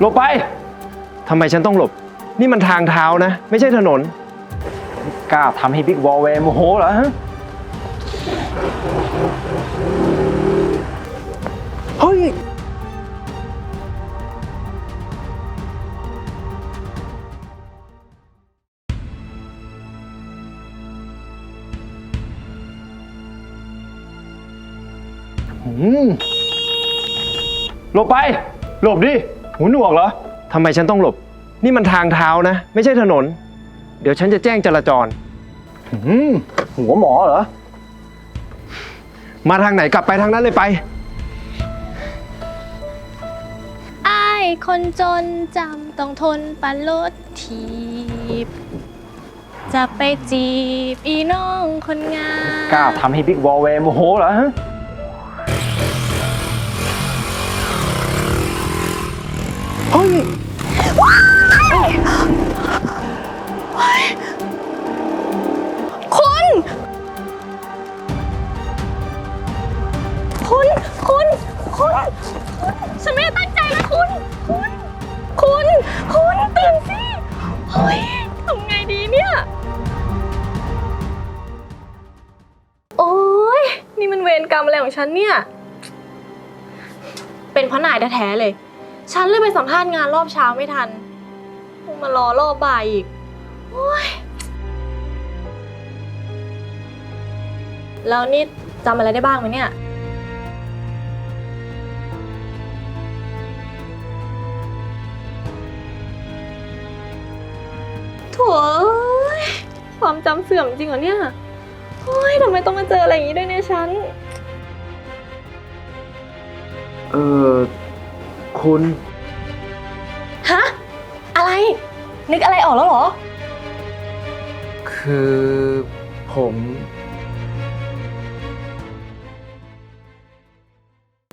หลบไป ทำไมฉันต้องหลบ นี่มันทางเท้านะ ไม่ใช่ถนน กล้าทำให้บิ๊กวอลเวย์โมโหเหรอฮะ เฮ้ย อืมหลบไป หลบดิ หูหนวกเหรอทำไมฉันต้องหลบ นี่มันทางเท้านะ ไม่ใช่ถนน เดี๋ยวฉันจะแจ้งจราจรอืมหัวหมอเหรอ มาทางไหนกลับไปทางนั้นเลยไป อายคนจนจำต้องทนปันรถทีบ จะไปจีบอีน้องคนงาม กล้าทำให้บิ๊กวอลเวย์โมโหเหรอฮะ เฮ้ยคุณ คุณ คุณ คุณ ฉันไม่ได้ตั้งใจนะคุณ คุณ คุณ คุณตื่นสิเฮ้ยทำไงดีเนี่ย โอ๊ย นี่มันเวรกรรมอะไรของฉันเนี่ย เป็นเพราะนายแท้ๆเลย ฉันเลยไปสัมภาษณ์งานรอบเช้าไม่ทันต้องมารอรอบบ่ายอีกโอ๊ยแล้วนี่จำอะไรได้บ้างไหมเนี่ย โถ่เอ้ยความจำเสื่อมจริงเหรอเนี่ยโอ้ยทำไมต้องมาเจออะไรอย่างนี้ด้วยเนี่ยฉัน เออ คุณ ฮะ อะไร นึกอะไรออกแล้วเหรอ คือผม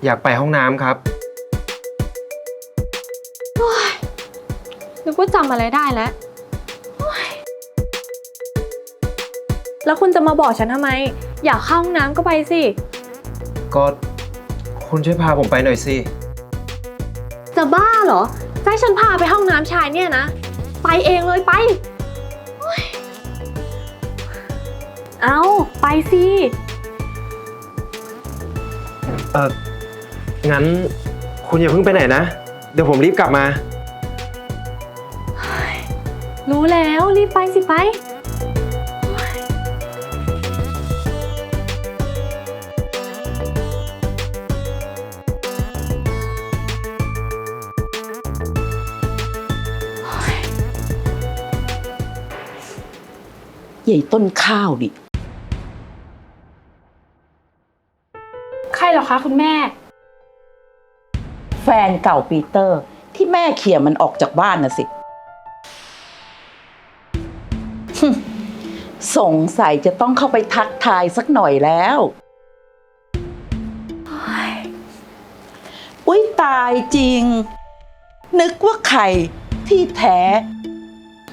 อยากไปห้องน้ำครับ นึกว่าจำอะไรได้แล้วโอ๊ยแล้วคุณจะมาบอกฉันทำไม อยากเข้าห้องน้ำก็ไปสิ ก็คุณช่วยพาผมไปหน่อยสิ จะบ้าเหรอจะให้ฉันพาไปห้องน้ำชายเนี่ยนะ ไปเองเลยไปโอ๊ยเอาไปสิ เอองั้นคุณอย่าเพิ่งไปไหนนะ เดี๋ยวผมรีบกลับมา รู้แล้วรีบไปสิไป ใหญ่ต้นข้าวดิใครเหรอคะคุณแม่ แฟนเก่าปีเตอร์ ที่แม่เขี่ยมันออกจากบ้านน่ะสิฮึ่มสงสัยจะต้องเข้าไปทักทายสักหน่อยแล้ว อุ้ยตายจริง นึกว่าใครที่แท้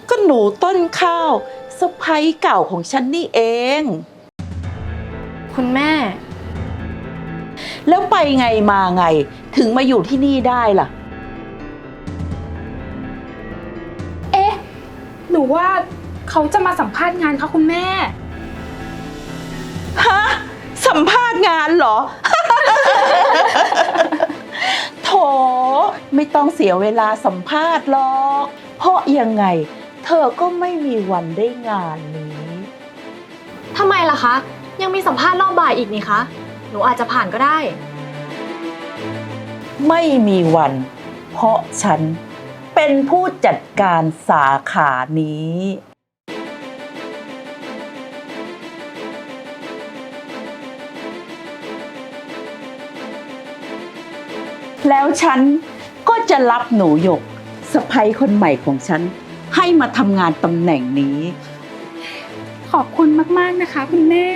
ก็หนูต้นข้าว สะพ้ยเก่าของฉันนี่เอง คุณแม่ แล้วไปไงมาไง ถึงมาอยู่ที่นี่ได้ล่ะ เอ๊ะ หนูว่าเขาจะมาสัมภาษณ์งานค่ะคุณแม่ ฮะ สัมภาษณ์งานเหรอ โถ ไม่ต้องเสียเวลาสัมภาษณ์หรอก เพราะยังไง เธอก็ไม่มีวันได้งานนี้ ทำไมล่ะคะ ยังมีสัมภาษณ์รอบบ่ายอีกนี่คะ หนูอาจจะผ่านก็ได้ ไม่มีวัน เพราะฉันเป็นผู้จัดการสาขานี้ แล้วฉันก็จะรับหนูหยกสะพ้ยคนใหม่ของฉัน ให้มาทำงานตำแหน่งนี้ ขอบคุณมากๆนะคะ คุณแม่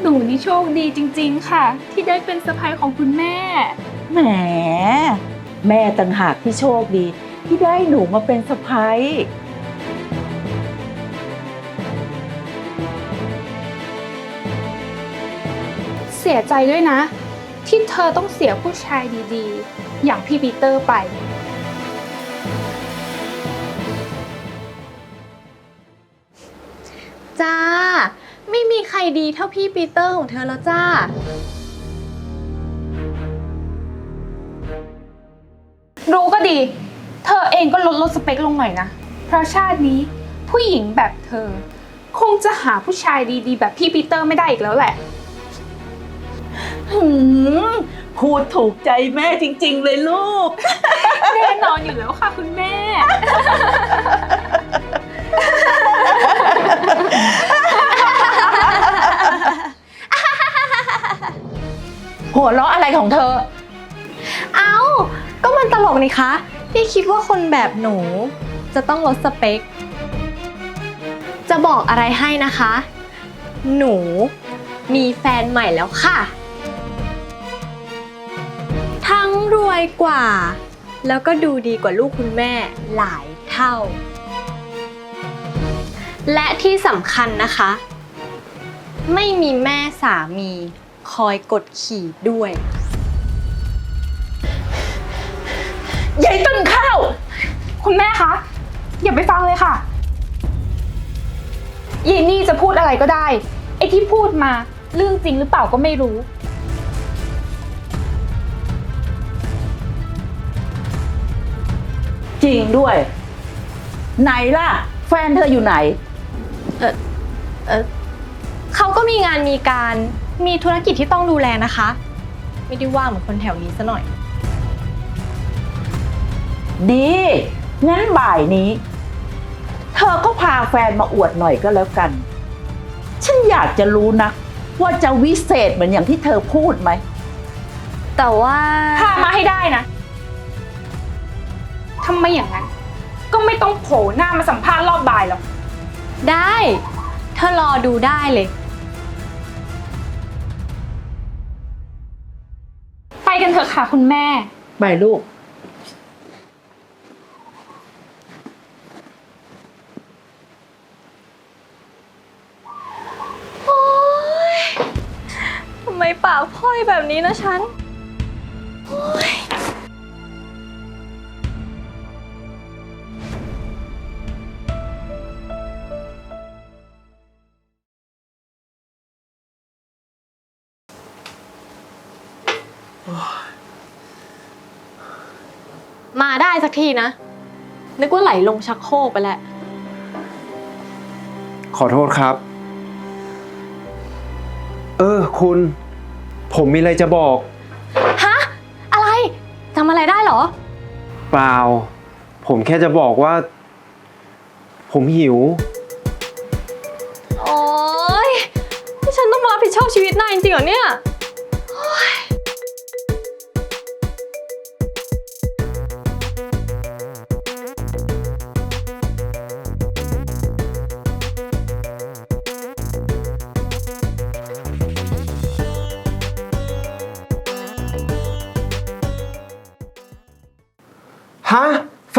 หนูนี่โชคดีจริง ๆ ค่ะ ที่ได้เป็นสะพ้ยของคุณแม่ แหม แม่ต่างหากที่โชคดี ที่ได้หนูมาเป็นสะพ้ยเสียใจด้วยนะ ที่เธอต้องเสียผู้ชายดีๆ อย่างพี่ปีเตอร์ไป จ้า ไม่มีใครดีเท่าพี่ปีเตอร์ของเธอแล้วจ้า รู้ก็ดี เธอเองก็ลดลดสเปคลงหน่อยนะ เพราะชาตินี้ผู้หญิงแบบเธอ คงจะหาผู้ชายดีๆ แบบพี่ปีเตอร์ไม่ได้อีกแล้วแหละ หืมพูดถูกใจแม่จริง ๆ เลยลูก แน่นอนอยู่แล้วค่ะคุณแม่ หัวเราะอะไรของเธอ เอ้า ก็มันตลกนี่คะ ที่คิดว่าคนแบบหนู จะต้องลดสเปค จะบอกอะไรให้นะคะ หนูมีแฟนใหม่แล้วค่ะ ทั้งรวยกว่า แล้วก็ดูดีกว่าลูกคุณแม่หลายเท่า และที่สำคัญนะคะ ไม่มีแม่สามี คอยกดขี่ด้วยยายต้นข้าว คุณแม่คะ อย่าไปฟังเลยค่ะยายนี่จะพูดอะไรก็ได้ ไอ้ที่พูดมาเรื่องจริงหรือเปล่าก็ไม่รู้ จริงด้วย ไหนล่ะ แฟนเธออยู่ไหน เออเออเขาก็มีงานมีการ มีธุรกิจที่ต้องดูแลนะคะ ไม่ได้ว่างเหมือนคนแถวนี้ซะหน่อย ดี งั้นบ่ายนี้ เธอก็พาแฟนมาอวดหน่อยก็แล้วกัน ฉันอยากจะรู้นะว่าจะวิเศษเหมือนอย่างที่เธอพูดไหม แต่ว่าพามาให้ได้นะทำไมอย่างนั้น ก็ไม่ต้องโผล่หน้ามาสัมภาษณ์รอบบ่ายหรอก ได้ เธอรอดูได้เลย ถอะค่ะ คุณแม่ ไปลูก โอ๊ยทำไมปากพร่อยแบบนี้นะฉัน โอ๊ย ทีนะ นึกว่าไหลลงชักโครกไปแล้ว ขอโทษครับ เออ คุณ ผมมีอะไรจะบอก ฮะ อะไรจำอะไรได้เหรอ เปล่า ผมแค่จะบอกว่า ผมหิว โอ๊ยที่ฉันต้องมารับผิดชอบชีวิตนายจริงๆเหรอเนี่ย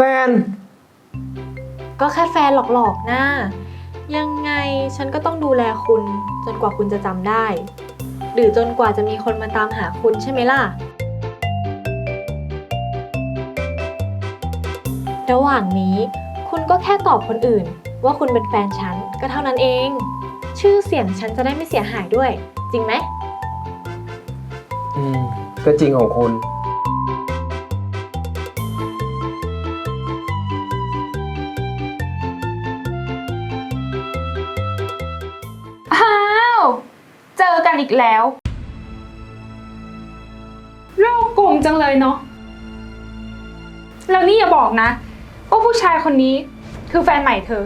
แฟน ก็แค่แฟนหลอกๆนะยังไงฉันก็ต้องดูแลคุณจนกว่าคุณจะจำได้ หรือจนกว่าจะมีคนมาตามหาคุณใช่ไหมล่ะ ระหว่างนี้คุณก็แค่ตอบคนอื่น ว่าคุณเป็นแฟนฉันก็เท่านั้นเอง ชื่อเสียงฉันจะได้ไม่เสียหายด้วย จริงไหม อืม ก็จริงของคุณ กแล้วโรคโกงจังเลยเนาะ แล้วนี่อย่าบอกนะว่าผู้ชายคนนี้คือแฟนใหม่เธอ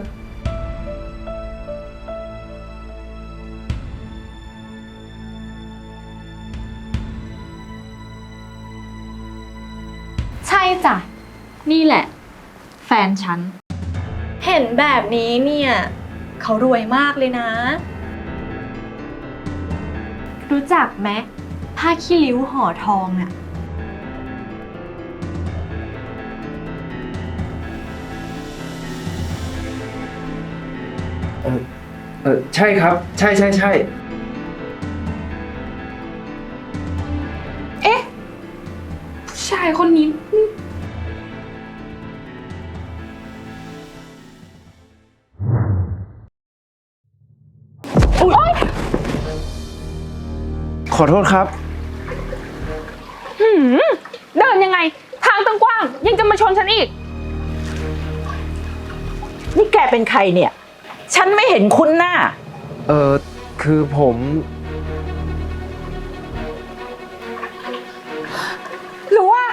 ใช่จ้ะ นี่แหละ แฟนฉัน เห็นแบบนี้เนี่ย เขารวยมากเลยนะ รู้จักไหมผ้าขี้ริ้วห่อทองน่ะ เออเออใช่ครับ ใช่ใช่ใช่ อโทษครับ หืมเดินยังไง ทางตั้งกว้าง ยังจะมาชนฉันอีก นี่แกเป็นใครเนี่ย ฉันไม่เห็นคุ้นหน้า เออคือผมหรือว่า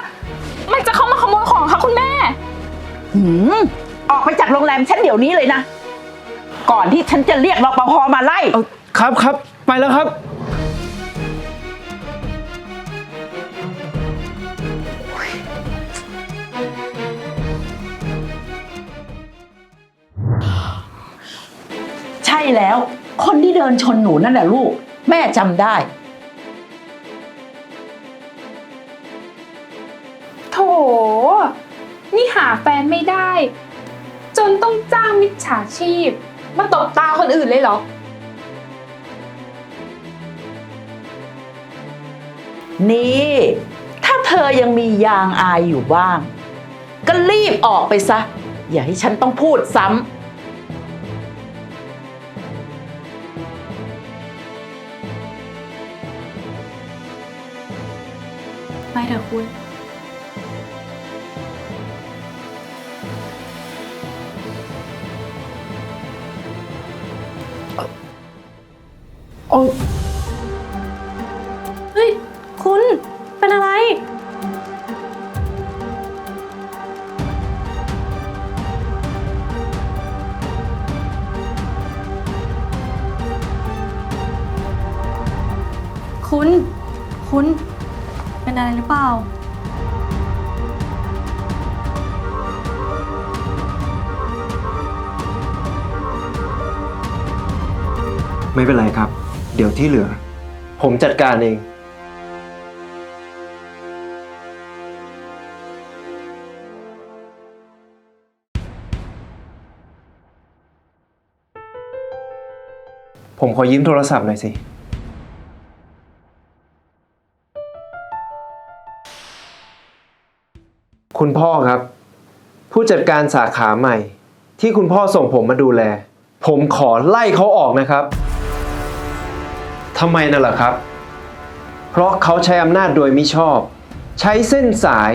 มันจะเข้ามาขโมยของคะคุณแม่ หืม ออกไปจากโรงแรมฉันเดี๋ยวนี้เลยนะ ก่อนที่ฉันจะเรียกรปภมาไล่ เออครับครับไปแล้วครับ แล้ว คนที่เดินชนหนูนั่นแหละลูก แม่จำได้ โถ นี่หาแฟนไม่ได้ จนต้องจ้างมิจฉาชีพ มาตบตาคนอื่นเลยเหรอ นี่ ถ้าเธอยังมียางอายอยู่บ้าง ก็รีบออกไปซะ อย่าให้ฉันต้องพูดซ้ำ โไม่เป็นไรครับ เดี๋ยวที่เหลือ ผมจัดการเอง ผมขอยืมโทรศัพท์หน่อยสิ คุณพ่อครับ ผู้จัดการสาขาใหม่ ที่คุณพ่อส่งผมมาดูแล ผมขอไล่เขาออกนะครับ ทำไมน่ะเหรอครับ เพราะเขาใช้อำนาจโดยมิชอบ ใช้เส้นสาย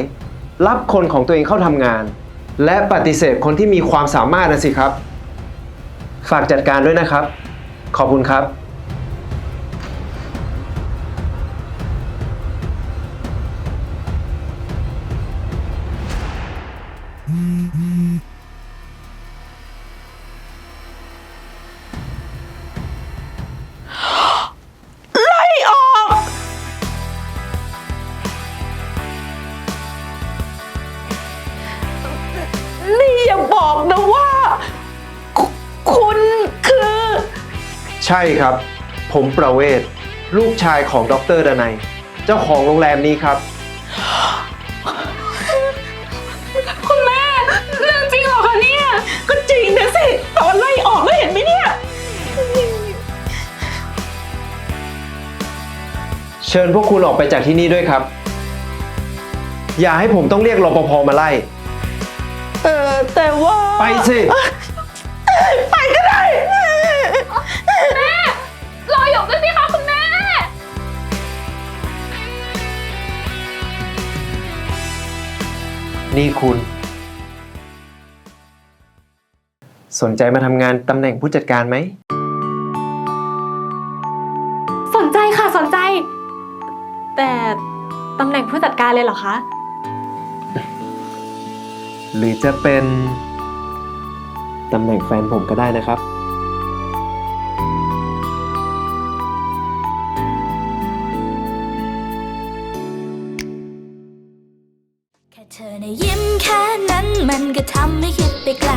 รับคนของตัวเองเข้าทำงาน และปฏิเสธคนที่มีความสามารถนะสิครับ ฝากจัดการด้วยนะครับ ขอบคุณครับไใช่ครับ ผมประเวศ ลูกชายของดรดนัย เจ้าของโรงแรมนี้ครับ คุณแม่ เรื่องจริงเหรอคะเนี่ย ก็จริงนะสิ ตอนไล่ออกแล้วเห็นไหมเนี่ย เชิญพวกคุณออกไปจากที่นี่ด้วยครับ อย่าให้ผมต้องเรียกรปภมาไล่ เออแต่ว่า ไปสิ ยกด้วยสิคะคุณแม่ นี่คุณ สนใจมาทำงานตำแหน่งผู้จัดการไหม สนใจค่ะสนใจ แต่ตำแหน่งผู้จัดการเลยเหรอคะ หรือจะเป็นตำแหน่งแฟนผมก็ได้นะครับ มันก็ทำให้คิดไปไกล